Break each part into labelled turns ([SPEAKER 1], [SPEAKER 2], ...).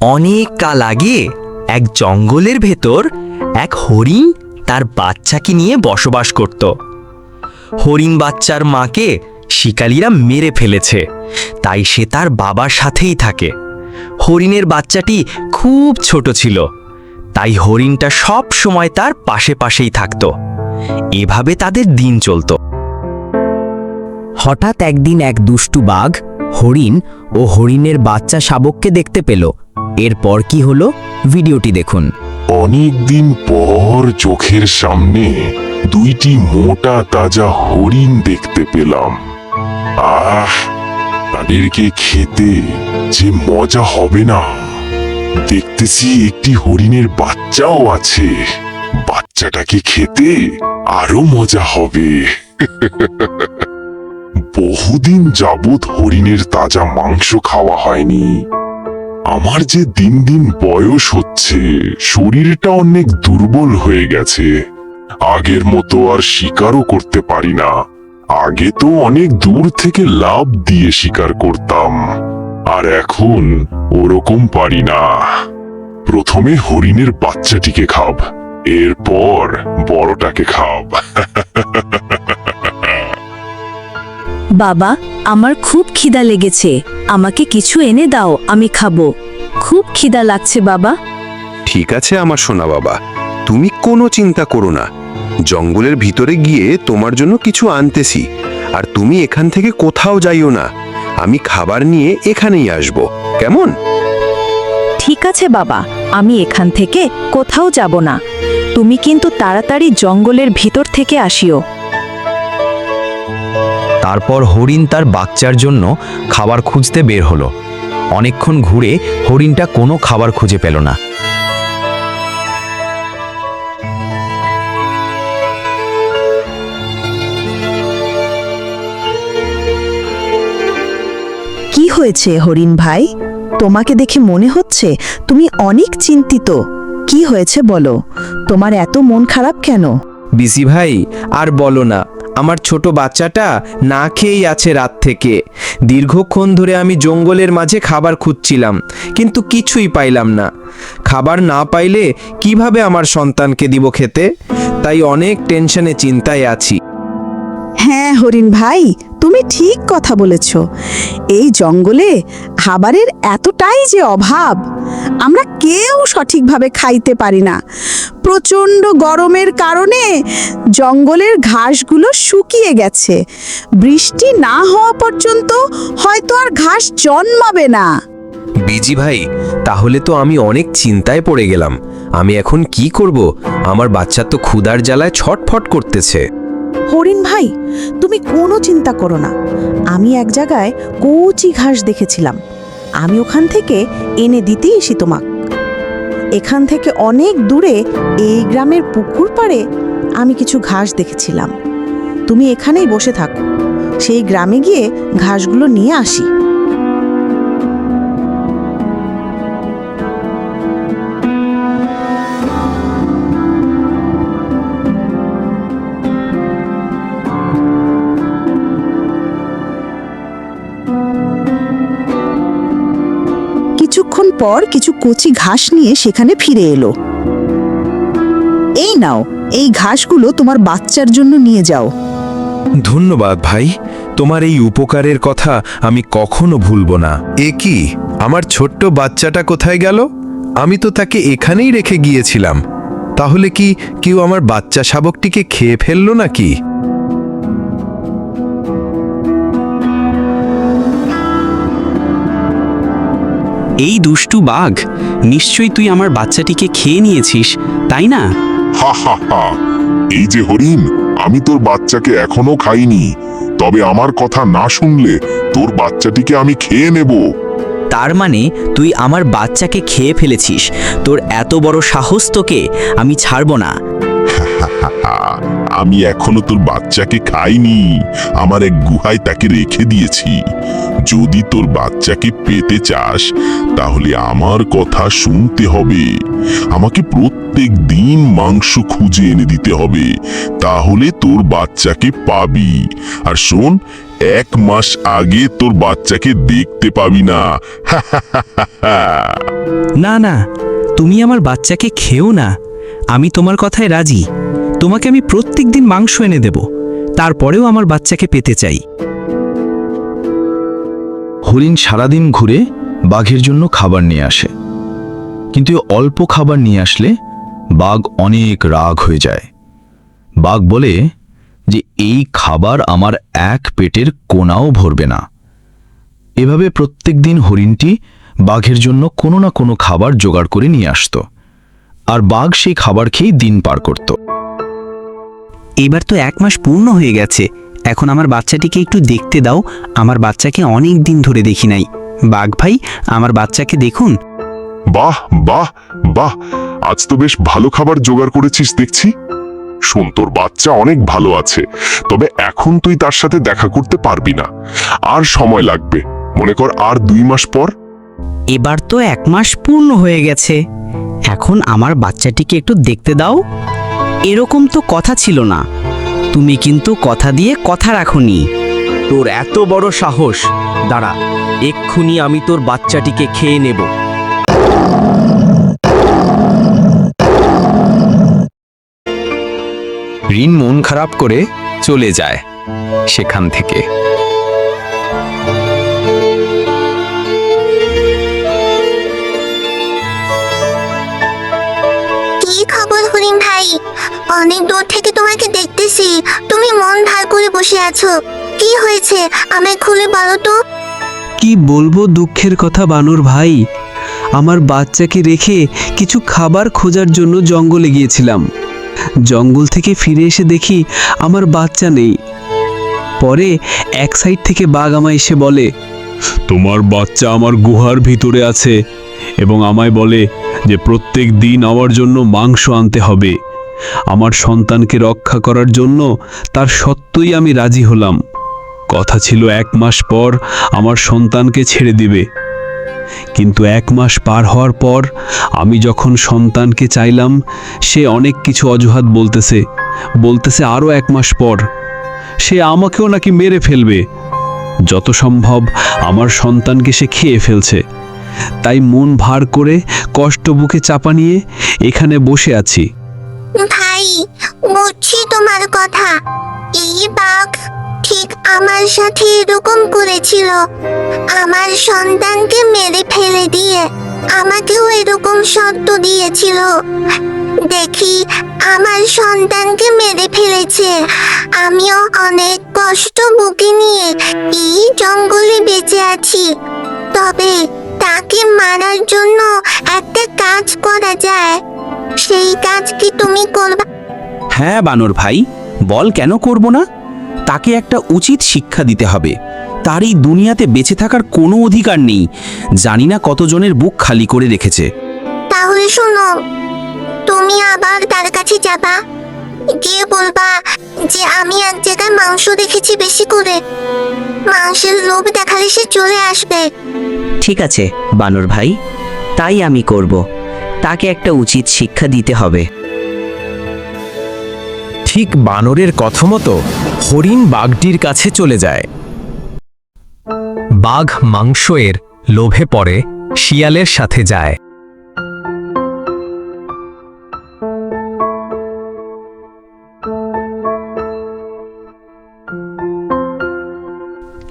[SPEAKER 1] অনেক কাল আগে এক জঙ্গলের ভেতর এক হরিণ তার বাচ্চাকে নিয়ে বসবাস করত। হরিণ বাচ্চার মাকে শিকালিরা মেরে ফেলেছে, তাই সে তার বাবার সাথেই থাকে। হরিণের বাচ্চাটি খুব ছোট ছিল, তাই হরিণটা সব সময় তার পাশে পাশেই থাকত। এভাবে তাদের দিন চলতো।
[SPEAKER 2] হঠাৎ একদিন এক দুষ্টু বাঘ হরিণ ও হরিণের বাচ্চা শাবককে দেখতে পেল। এরপর কি হলো? ভিডিওটি দেখুন।
[SPEAKER 3] অনেকদিন পর চোখের সামনে দুইটি মোটা তাজা হরিণ দেখতে পেলাম। আহ, তাদেরকে খেতে যে মজা হবে না। দেখতেছি একটি হরিণের বাচ্চাও আছে। বাচ্চাটাকে খেতে আরও মজা হবে। বহুদিন যাবৎ হরিণের তাজা মাংস খাওয়া হয়নি। আমার যে দিন দিন বয়স হচ্ছে, শরীরটা অনেক দুর্বল হয়ে গেছে। আগের মতো আর শিকারও করতে পারি না। আগে তো অনেক দূর থেকে লাভ দিয়ে শিকার করতাম, আর এখন ওরকম পারি না। প্রথমে হরিণের বাচ্চাটিকে খাব, এরপর বড়টাকে খাব।
[SPEAKER 4] বাবা আমার খুব খিদা লেগেছে। আমাকে কিছু এনে দাও আমি খাব। খুব খিদা লাগছে বাবা।
[SPEAKER 5] ঠিক আছে আমার সোনা বাবা তুমি কোনো চিন্তা করো না। জঙ্গলের ভিতরে গিয়ে তোমার জন্য কিছু আনতেছি আর তুমি এখান থেকে কোথাও যাইও না। আমি খাবার নিয়ে এখানেই আসব কেমন?
[SPEAKER 4] ঠিক আছে বাবা আমি এখান থেকে কোথাও যাব না। তুমি কিন্তু তাড়াতাড়ি জঙ্গলের ভিতর থেকে আসিও।
[SPEAKER 1] তারপর হরিণ তার বাচ্চার জন্য খাবার খুঁজতে বের হলো। অনেকক্ষণ ঘুরে হরিণটা কোনো খাবার খুঁজে পেল না।
[SPEAKER 6] কি হয়েছে হরিণ ভাই? তোমাকে দেখে মনে হচ্ছে তুমি অনেক চিন্তিত। কি হয়েছে বলো? তোমার এত মন খারাপ কেন?
[SPEAKER 7] বিসি ভাই আর বলো না। আমার ছোট বাচ্চাটা না খেয়েই আছে রাত থেকে। দীর্ঘক্ষণ ধরে আমি জঙ্গলের মাঝে খাবার খুঁজছিলাম, কিন্তু কিছুই পাইলাম না। খাবার না পাইলে কীভাবে আমার সন্তানকে দিব খেতে? তাই অনেক টেনশনে চিন্তায় আছি।
[SPEAKER 6] হ্যাঁ হরিণ ভাই, তুমি ঠিক কথা বলেছ। এই জঙ্গলে খাবারের এতটাই যে অভাব, আমরা কেউ সঠিকভাবে খাইতে পারি না। প্রচণ্ড গরমের কারণে জঙ্গলের ঘাসগুলো শুকিয়ে গেছে। বৃষ্টি না হওয়া পর্যন্ত হয়তো আর ঘাস জন্মাবে না।
[SPEAKER 7] বিজি ভাই তাহলে তো আমি অনেক চিন্তায় পড়ে গেলাম। আমি এখন কি করব? আমার বাচ্চা তো ক্ষুধার জ্বালায় ছটফট করতেছে।
[SPEAKER 6] হরিণ ভাই তুমি কোনো চিন্তা করো না। আমি এক জায়গায় কচি ঘাস দেখেছিলাম। আমি ওখান থেকে এনে দিতেই এসি তোমাক এখান থেকে অনেক দূরে এই গ্রামের পুকুর পাড়ে আমি কিছু ঘাস দেখেছিলাম। তুমি এখানেই বসে থাকো। সেই গ্রামে গিয়ে ঘাসগুলো নিয়ে আসি। পর কিছু কচি ঘাস নিয়ে সেখানে ফিরে এলো। এই নাও, এই ঘাসগুলো তোমার বাচ্চার জন্য নিয়ে যাও।
[SPEAKER 5] ধন্যবাদ ভাই, তোমার এই উপকারের কথা আমি কখনো ভুলবো না। এ কি, আমার ছোট্ট বাচ্চাটা কোথায় গেল? আমি তো তাকে এখানেই রেখে গিয়েছিলাম। তাহলে কি কেউ আমার বাচ্চা শাবকটিকে খেয়ে ফেলল নাকি?
[SPEAKER 8] এই দুষ্টু বাঘ নিশ্চয়ই তুই আমার বাচ্চাটিকে খেয়ে নিয়েছিস তাই না?
[SPEAKER 3] হা হা হা। এই যে হরিণ আমি তোর বাচ্চাকে এখনও খাইনি। তবে আমার কথা না শুনলে তোর বাচ্চাটিকে আমি খেয়ে নেব।
[SPEAKER 1] তার মানে তুই আমার বাচ্চাকে খেয়ে ফেলেছিস। তোর এত বড় সাহস তোকে আমি ছাড়ব না।
[SPEAKER 3] আমি এখনও তোর বাচ্চাকে খাইনি। আমার এক গুহায় তাকে রেখে দিয়েছি। যদি তোর বাচ্চাকে পেতে চাস, তাহলে আমার কথা শুনতে হবে। আমাকে প্রত্যেক দিন মাংস খুঁজে এনে দিতে হবে। তাহলে তোর বাচ্চাকে পাবি। আর শোন, এক মাস আগে তোর বাচ্চাকে দেখতে পাবি না।
[SPEAKER 1] না না, তুমি আমার বাচ্চাকে খেও না। আমি তোমার কথায় রাজি। তোমাকে আমি প্রত্যেক দিন মাংস এনে দেব। তারপরেও আমার বাচ্চাকে পেতে চাই।
[SPEAKER 9] হরিণ সারাদিন ঘুরে বাঘের জন্য খাবার নিয়ে আসে। কিন্তু অল্প খাবার নিয়ে আসলে বাঘ অনেক রাগ হয়ে যায়। বাঘ বলে যে, এই খাবার আমার এক পেটের কোনাও ভরবে না। এভাবে প্রত্যেক দিন হরিণটি বাঘের জন্য কোনো না কোনো খাবার জোগাড় করে নিয়ে আসতো। আর বাঘ সেই খাবার খেয়েই দিন পার করত।
[SPEAKER 1] এবার তো এক মাস পূর্ণ হয়ে গেছে। এখন আমার বাচ্চাটিকে একটু দেখতে দাও। আমার বাচ্চাকে অনেক দিন ধরে দেখি নাই। বাঘ ভাই আমার বাচ্চাকে দেখুন।
[SPEAKER 3] বাহ বাহ বাহ। আজ তো বেশ ভালো খাবার জোগাড় করেছিস দেখছি। শোন তোর বাচ্চা অনেক ভালো আছে। তবে এখন তুই তার সাথে দেখা করতে পারবি না। আর সময় লাগবে। মনে কর আর দুই মাস পর।
[SPEAKER 2] এবার তো এক মাস পূর্ণ হয়ে গেছে। এখন আমার বাচ্চাটিকে একটু দেখতে দাও। এরকম তো কথা ছিল না। তুমি কিন্তু কথা দিয়ে কথা রাখোনি।
[SPEAKER 10] তোর এত বড় সাহস। দাঁড়া এক্ষুনি আমি তোর বাচ্চাটিকে খেয়ে নেব।
[SPEAKER 5] ঋণ মন খারাপ করে চলে যায় সেখান থেকে।
[SPEAKER 11] কি খবর হরিণ ভাই? অনেক দূর থেকে তোমাকে দেখতেছি। তুমি মন ভার করে বসে আছো। কি হয়েছে? আমায় খুলে বলো তো।
[SPEAKER 7] কি বলব দুঃখের কথা, বানর ভাই? আমার বাচ্চাকে রেখে কিছু খাবার খোঁজার জন্য জঙ্গলে গিয়েছিলাম। জঙ্গল থেকে ফিরে এসে দেখি আমার বাচ্চা নেই। পরে এক সাইড থেকে বাঘ আমায় এসে বলে,
[SPEAKER 12] তোমার বাচ্চা আমার গুহার ভিতরে আছে এবং আমায় বলে যে প্রত্যেক দিন আমার জন্য মাংস আনতে হবে। আমার সন্তানকে রক্ষা করার জন্য তার সত্যই আমি রাজি হলাম। কথা ছিল এক মাস পর আমার সন্তানকে ছেড়ে দিবে। কিন্তু এক মাস পার হওয়ার পর আমি যখন সন্তানকে চাইলাম, সে অনেক কিছু অজুহাত বলতেছে। বলতেছে আরও এক মাস পর, সে আমাকেও নাকি মেরে ফেলবে। যত সম্ভব আমার সন্তানকে সে খেয়ে ফেলছে। তাই মন ভার করে কষ্ট বুকে চাপা নিয়ে এখানে বসে আছি।
[SPEAKER 11] ভাই, বুঝছি তোমার কথা। এই বাঘ ঠিক আমার সাথে এরকম করেছিল। আমার সন্তানকে মেরে ফেলে দিয়ে আমাকেও এরকম শর্ত দিয়েছিল। দেখি, আমার সন্তানকে মেরে ফেলেছে। আমিও অনেক কষ্ট বুকে নিয়ে এই জঙ্গলে বেঁচে আছি। তবে তাকে মারার জন্য একটা কাজ করা যায়। সেই কাজ কি তুমি করবে?
[SPEAKER 1] হ্যাঁ বানর ভাই বল কেন করব না? তাকে একটা উচিত শিক্ষা দিতে হবে। তার এই দুনিয়াতে বেঁচে থাকার কোনো অধিকার নেই। জানি না কতজনের বুক খালি করে রেখেছে।
[SPEAKER 11] তাহলে শোনো তুমি আবার তার কাছে যাবা। গিয়ে বলবা যে আমি এক জায়গায় মাংস দেখেছি বেশি করে। মাংসের লোভ দেখালে সে চলে আসবে।
[SPEAKER 2] ঠিক আছে বানর ভাই তাই আমি করব। তাকে একটা উচিত শিক্ষা দিতে হবে।
[SPEAKER 10] ঠিক বানরের কথা মতো হরিণ বাঘটির কাছে চলে যায়। বাঘ মাংস এর লোভে পড়ে শিয়ালের সাথে যায়।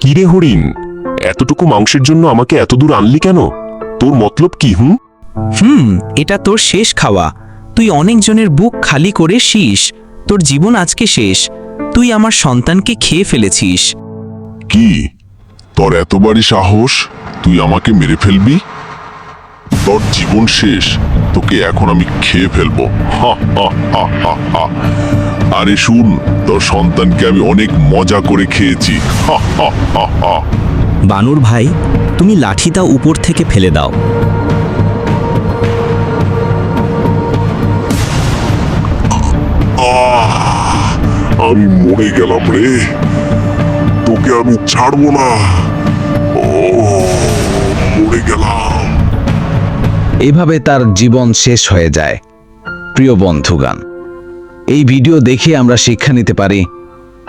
[SPEAKER 3] কিরে হরিণ এতটুকু মাংসের জন্য আমাকে এত দূর আনলি কেন? তোর মতলব কি হুম?
[SPEAKER 1] হুম এটা তোর শেষ খাওয়া। তুই অনেকজনের বুক খালি করে শীষ। তোর জীবন আজকে শেষ। তুই আমার সন্তানকে খেয়ে ফেলেছিস।
[SPEAKER 3] কি? তোর এতবারই সাহস? তুই আমাকে মেরে ফেলবি? তোর জীবন শেষ। তোকে এখন আমি খেয়ে ফেলব। আরে শুন তোর সন্তানকে আমি অনেক মজা করে খেয়েছি।
[SPEAKER 1] বানর ভাই তুমি লাঠিটা উপর থেকে ফেলে দাও।
[SPEAKER 3] আমি মরে গেলাম রে। তোকে আমি ছাড়বো না। ও, মরে গেলাম।
[SPEAKER 5] এভাবে তার জীবন শেষ হয়ে যায়।
[SPEAKER 9] প্রিয় বন্ধুগান এই ভিডিও দেখে আমরা শিক্ষা নিতে পারি,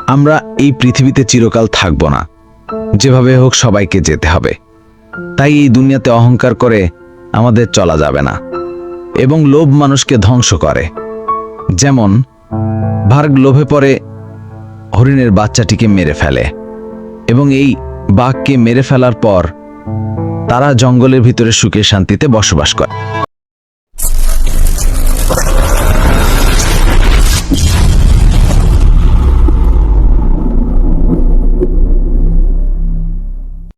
[SPEAKER 9] আমরা এই পৃথিবীতে চিরকাল থাকব না। যেভাবে হোক সবাইকে যেতে হবে। তাই এই দুনিয়াতে অহংকার করে আমাদের চলা যাবে না। এবং লোভ মানুষকে ধ্বংস করে। যেমন ভার্গ লোভে পড়ে, হরিণের বাচ্চাটিকে মেরে ফেলে এবং এই বাঘকে মেরে ফেলার পর তারা জঙ্গলের ভিতরে সুখে শান্তিতে বসবাস করে।